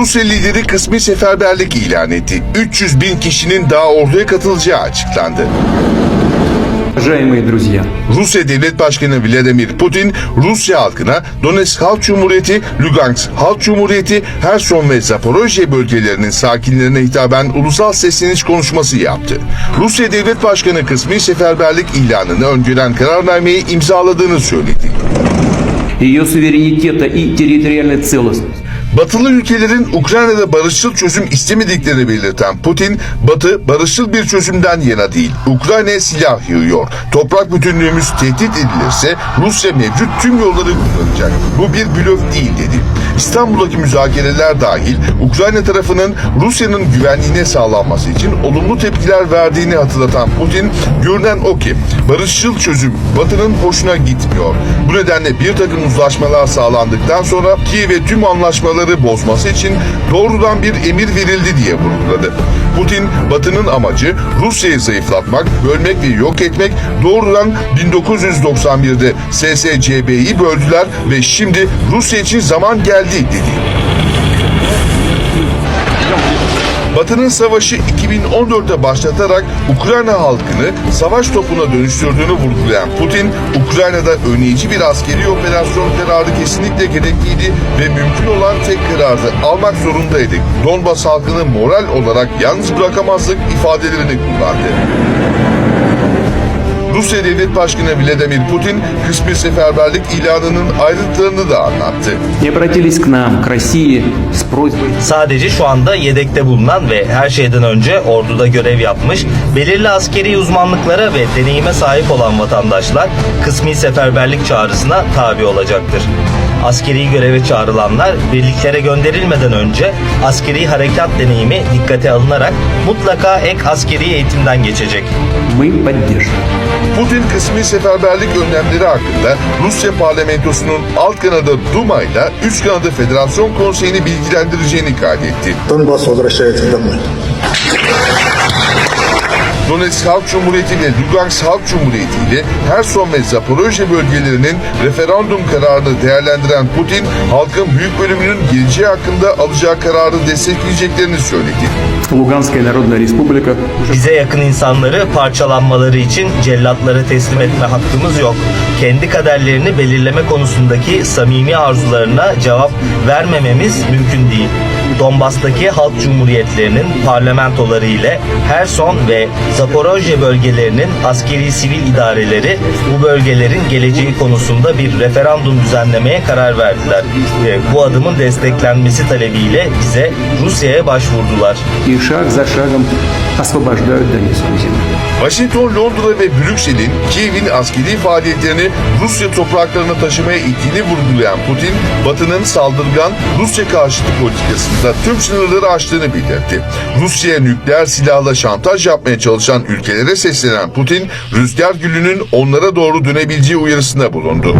Rusya lideri kısmi seferberlik ilan etti. 300 bin kişinin daha orduya katılacağı açıklandı. Уважаемые друзья, Rusya Devlet Başkanı Vladimir Putin, Rusya halkına Donetsk Halk Cumhuriyeti, Lugansk Halk Cumhuriyeti, Herson ve Zaporojye bölgelerinin sakinlerine hitaben ulusal sesleniş konuşması yaptı. Rusya Devlet Başkanı kısmi seferberlik ilanını öngören kararnameyi imzaladığını söyledi. ее суверенитета и территориальной целостности. Batılı ülkelerin Ukrayna'da barışçıl çözüm istemediklerini belirten Putin, Batı barışçıl bir çözümden yana değil, Ukrayna'ya silah yığıyor. Toprak bütünlüğümüz tehdit edilirse Rusya mevcut tüm yolları kullanacak. Bu bir blöf değil dedi. İstanbul'daki müzakereler dahil Ukrayna tarafının Rusya'nın güvenliğine sağlanması için olumlu tepkiler verdiğini hatırlatan Putin, görünen o ki barışçıl çözüm Batı'nın hoşuna gitmiyor. Bu nedenle bir takım uzlaşmalar sağlandıktan sonra Kiev'e tüm anlaşmaları bozması için doğrudan bir emir verildi diye vurguladı. Putin, Batı'nın amacı Rusya'yı zayıflatmak, bölmek ve yok etmek doğrudan 1991'de SSCB'yi böldüler ve şimdi Rusya için zaman geldi dedi. Batı'nın savaşı 2014'te başlatarak Ukrayna halkını savaş topuna dönüştürdüğünü vurgulayan Putin, Ukrayna'da önleyici bir askeri operasyon kararı kesinlikle gerekliydi ve mümkün olan tek kararı almak zorundaydık. Donbas halkını moral olarak yalnız bırakamazdık ifadelerini kullandı. Rusya Devlet Başkanı Vladimir Putin kısmi seferberlik ilanının ayrıntılarını da anlattı. Sadece şu anda yedekte bulunan ve her şeyden önce orduda görev yapmış, belirli askeri uzmanlıklara ve deneyime sahip olan vatandaşlar kısmi seferberlik çağrısına tabi olacaktır Askeri göreve çağrılanlar birliklere gönderilmeden önce askeri harekat deneyimi dikkate alınarak mutlaka ek askeri eğitimden geçecek. мы поддержим. Putin kısmi seferberlik önlemleri hakkında Rusya parlamentosunun alt kanadı Duma ile üst kanadı Federasyon Konseyi'ni bilgilendireceğini kaydetti. Донбасс возвращается домой. Donetsk Halk Cumhuriyeti ile Lugansk Halk Cumhuriyeti ile Herson ve Zaporoje bölgelerinin referandum kararını değerlendiren Putin, halkın büyük bölümünün geleceği hakkında alacağı kararı destekleyeceklerini söyledi. Luganskaya Narodna Respublika. Bize yakın insanları parçalanmaları için cellatlara teslim etme hakkımız yok. Kendi kaderlerini belirleme konusundaki samimi arzularına cevap vermememiz mümkün değil. Donbas'taki Halk Cumhuriyetlerinin parlamentoları ile Herson ve Zaporojye bölgelerinin askeri sivil idareleri bu bölgelerin geleceği konusunda bir referandum düzenlemeye karar verdiler. E, bu adımın desteklenmesi talebiyle bize Rusya'ya başvurdular. Washington, Londra ve Brüksel'in Kiev'in askeri faaliyetlerini Rusya topraklarına taşımaya ittiğini vurgulayan Putin, Batı'nın saldırgan Rusya karşıtı politikasını politikasında tüm sınırları aştığını belirtti. Rusya'ya nükleer silahla şantaj yapmaya çalışan ülkelere seslenen Putin, rüzgar gülünün onlara doğru dönebileceği uyarısında bulundu.